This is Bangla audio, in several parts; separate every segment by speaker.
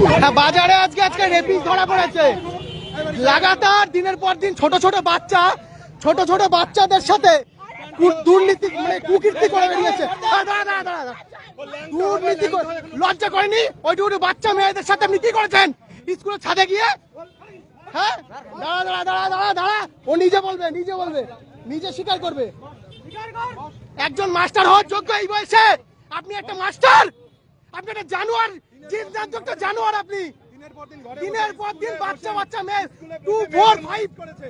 Speaker 1: হ্যাঁ, বাজারে আজকে আজকে রেপিস ধরা পড়েছে। লাগাতার দিনের পর দিন ছোট ছোট বাচ্চা ছোট ছোট বাচ্চাদের সাথে দুর্নীতি মানে কুকীর্তি করে বেরিয়েছে। দুর্নীতি লজ্জা করেনি? ওইটুকু বাচ্চা মেয়েদের সাথে আপনি করেছেন? স্কুলের ছাদে গিয়ে? হ্যাঁ? দাঁড়া দাঁড়া দাঁড়া দাঁড়া দাঁড়া। ও নিজে বলবে নিজে বলবে নিজে স্বীকার করবে। একজন মাস্টার হওয়ার যোগ্য এই বয়সে। আপনি একটা মাস্টার আপনি একটা জানোয়ার যোগ্য জানোয়ার আপনি। দিনের পর দিন বাচ্চা বাচ্চা মেয়ে। টু ফোর ফাইভ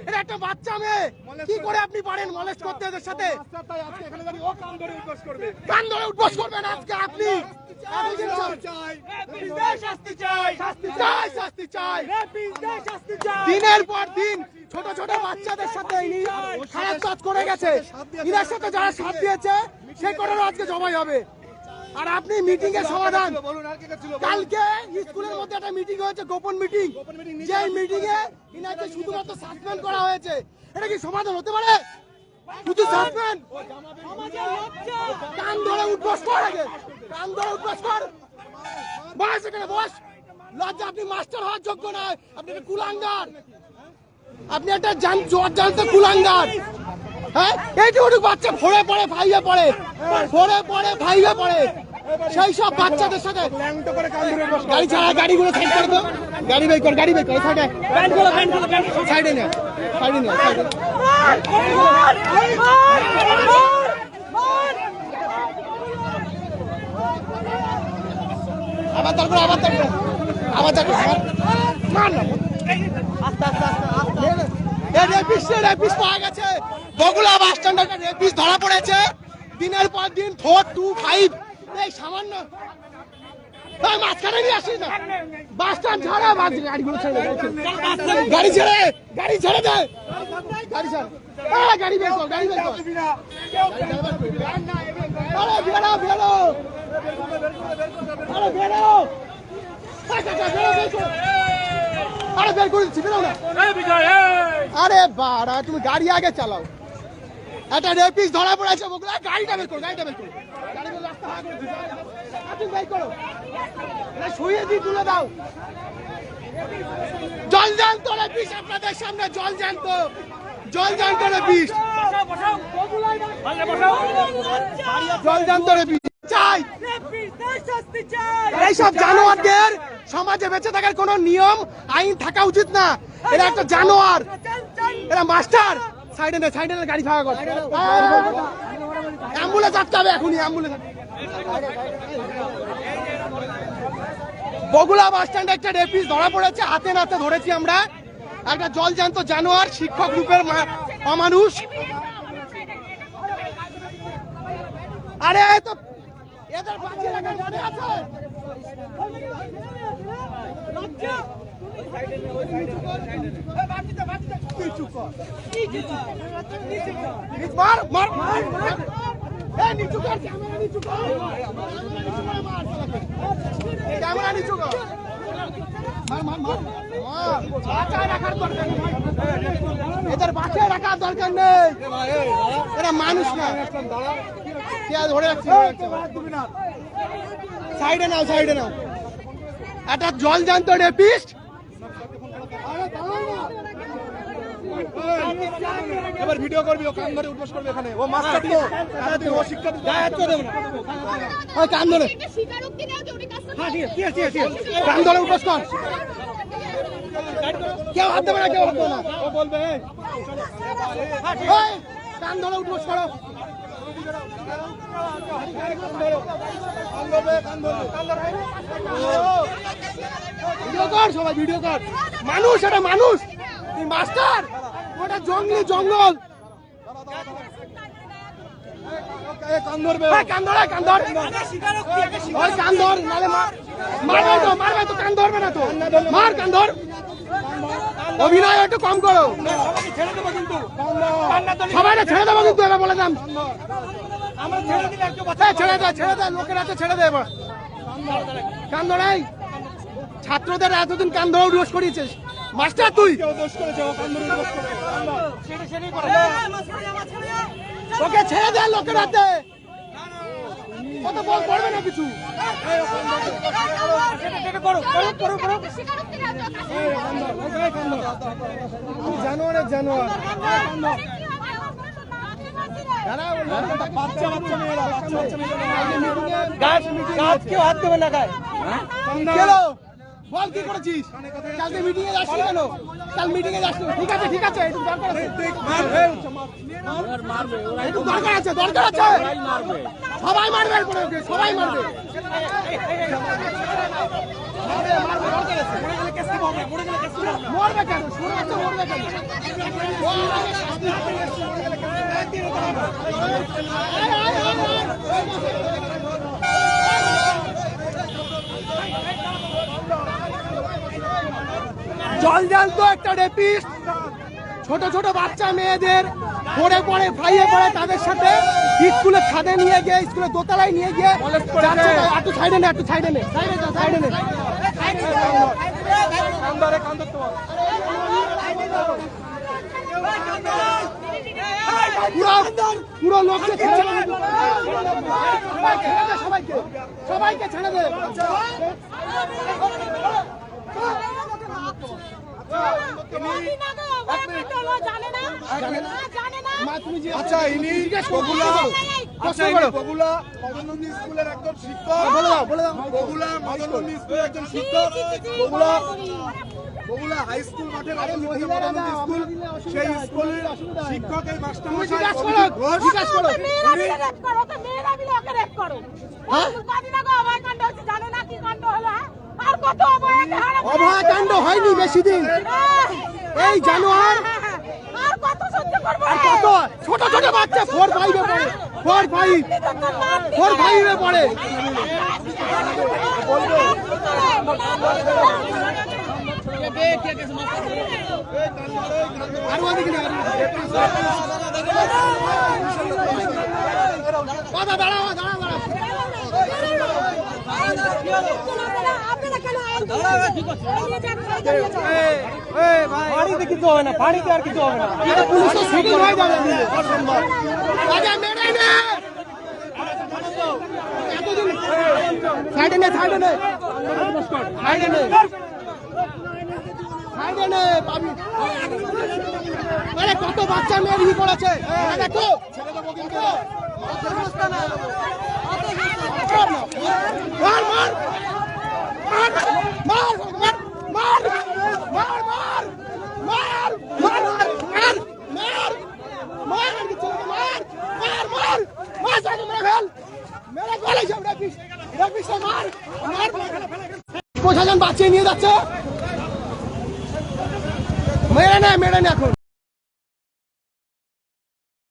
Speaker 1: এটা একটা বাচ্চা মেয়ে। কি করে আপনি পারেন মলেস্ট করতে এদের সাথে? কান ধরে উঠবস করবেন আজকে আপনি। দিনের পর দিন ছোট ছোট বাচ্চাদের সাথে ইনি খারাপ কাজ করে গেছে। ইনার সাথে যারা সাথ দিয়েছে সেই কটারও আজকে জবাই হবে। আর আপনি মিটিং এর সমাধান। কালকে স্কুলের মধ্যে একটা মিটিং হয়েছে গোপন মিটিং যে মিটিং এ ইনাকে শুধুমাত্র সাসপেন্ড করা হয়েছে। এটা কি সমাধান হতে পারে? শুধু সাসপেন্ড কান ধরে উঠবস কর আগে। কান ধরে উঠবস কর। বস এখানে বস লজ্জা আপনি মাস্টার হওয়ার যোগ্য নয়। আপনি একটা কুলাঙ্গার। আপনি একটা জান জ্বর জানতে কুলাঙ্গার। হ্যাঁ? এইটুকু বাচ্চা ভরে পড়ে, ভাইয়ে পড়ে, ভরে পড়ে, ভাইয়ে পড়ে। সেই সব বাচ্চাদের সাথে গাড়ি ছাড়া গাড়িগুলো সাইড করে দাও গাড়ি বের কর, গাড়ি বের কর সাইডে সাইডে নে সাইডে নে সাইডে আবার তারপর আবার তারপর আবার তারপর মার। না এ রেপিস রেপিস পাওয়া গেছে। বগুলা বাস স্ট্যান্ডে রেপিস ধরা পড়েছে। দিনের পর দিন ফোর টু ফাইভ এই সামান্য মাঝখানে নিয়ে আসিস না। বাস স্ট্যান্ড বাস গাড়িগুলো ছেড়ে গাড়ি ছেড়ে গাড়ি ছেড়ে দে। গাড়ি ছেড়ে গাড়ি বের কর গাড়ি বের কর। আরে বেরো বেরো আরে বেরো এই, বেরো, বের কর। আরে বের করে দিচ্ছি বেরো না। আরে বাড়া তুমি গাড়ি আগে চালাও। একটা রেপিস ধরা পড়েছে বগুলা গাড়িটা বের করো গাড়িটা বের করো। গাড়ি বের রাস্তা ভাগ করে তুমি বের করো না শুয়ে দিয়ে তুলে দাও। জল জ্যান্ত রেপিস আপনাদের সামনে জল জ্যান্ত। জল জ্যান্ত রেপিস জল জ্যান্ত রেপিস চাই। এইসব জানোয়ারদের সমাজে বেঁচে থাকার কোনো নিয়ম, আইন থাকা উচিত না। এরা একটা জানোয়ার। এরা মাস্টার। সাইডে নে, সাইডে গাড়ি ফাঁকা কর। অ্যাম্বুলেন্স আটকাবে এখনই, অ্যাম্বুলেন্স বগুলা বাস স্ট্যান্ডে একটা রেপিস ধরা পড়েছে, হাতে নাতে ধরেছি আমরা। একটা জলজান্ত জানোয়ার, শিক্ষক রূপের অমানুষ। আরে তো এদের বাঁচিয়ে রাখার মনে আছে। মার মার মার মার এই নিচু কর ক্যামেরা নিচু কর। ক্যামেরা নিচু কর মার মার মার। মার রাখার দরকার এদের বাঁচায় রাখার দরকার নেই। এরা মানুষ না। ধরে রাখছি। সাইডে নাও সাইডে নাও। একটা জল জানতো রেপিস্ট।
Speaker 2: এবার ভিডিও করবি ও কান ধরে উঠবস করবে এখানে। ও মাস্টার তো ও শিক্ষা দিতে।
Speaker 1: ওই কান ধরে।
Speaker 3: এটা স্বীকারোক্তি নেওয়া জরুরি
Speaker 1: হ্যাঁ, ঠিক আছে, ঠিক আছে, ঠিক আছে, কান ধরে উপোস কর। কেউ হাত দেবে না কেউ হাত দেবে না।
Speaker 2: ও বলবে
Speaker 1: কান ধরে উপোস করো ভিডিও কর সবাই ভিডিও কর। মানুষ এটা মানুষ। তুই মাস্টার? ওটা জঙ্গলি জঙ্গল।
Speaker 2: কান ধরবে
Speaker 1: কান ধর কান ধর। কান ধর। নালে মার অভিনয় একটু কম করো। সবাই ছেড়ে দেবো কিন্তু এবার বলে দাম।
Speaker 2: ছেড়ে
Speaker 1: দে ছেড়ে দে ছেড়ে এবার। ছাত্রদের এতদিন কান উঠোস করিয়েছিস। মাস্টার তুই। ওকে ছেড়ে দে লোকের হাতে। কত বল করবে না কিছু? জানোয়ারের জানোয়ার গাছ গাছ কেউ হাত দেবে না গায়ে। কেন বল কি করেছিস? কালকে মিটিং এ যাসনি কেন? কাল মিটিং এ যাসনি ঠিক আছে ঠিক আছে একটু দরকার আছে। একটু দরকার আছে দরকার আছে। সবাই মারবে এরপরে ওকে সবাই মারবে। মারবে, কেন আছে। মরবে কেন? আয়, আয়, আয়, আয়। জল জানতো একটা রেপিস্ট ছোট ছোট বাচ্চা মেয়েদের পড়ে পড়ে ফাইয়ে পড়ে তাদের সাথে স্কুলে ছাদে নিয়ে গিয়ে স্কুলে দোতলায় নিয়ে গিয়ে একটু সাইডে নে একটু সাইডে নে সাইডে নে। পুরো পুরো লোককে ছেড়ে সবাইকে সবাইকে ছেড়ে দে মা তুমি যে
Speaker 2: আচ্ছা ইনি বগুলা আচ্ছা ইনি বগুলা মদনন্দি স্কুলের একজন শিক্ষক।
Speaker 1: বলে দাও বলে দাও।
Speaker 2: বগুলা মদনন্দি স্কুলের একজন শিক্ষক। বগুলা বগুলা হাই স্কুল মাঠের স্কুল সেই স্কুলের শিক্ষক এই মাস্টার মশাই
Speaker 1: জিজ্ঞাস করো
Speaker 2: অভিজিৎ ঘোষ।
Speaker 1: জিজ্ঞাস করো। হ্যাঁ? অভয়াকাণ্ড হয়নি বেশি দিন। এই জানোয়ার
Speaker 3: আর কত সহ্য করব
Speaker 1: আর কত? ছোট ছোট বাচ্চা ফোর ফাইভে পড়ে ফোর ফাইভ ফোর ফাইভে পড়ে। পানিতে কিছু হবে না পানিতে আর কিছু হবে না। পুলিশের সিটি হয়ে যাবে অসম্ভব সাইডে সাইডে নে পাবি আরে কত বাচ্চা মেয়ে করেছে এটা দেখো প্রশাসন বাঁচিয়ে নিয়ে যাচ্ছে मेरा ना मेरा ना खून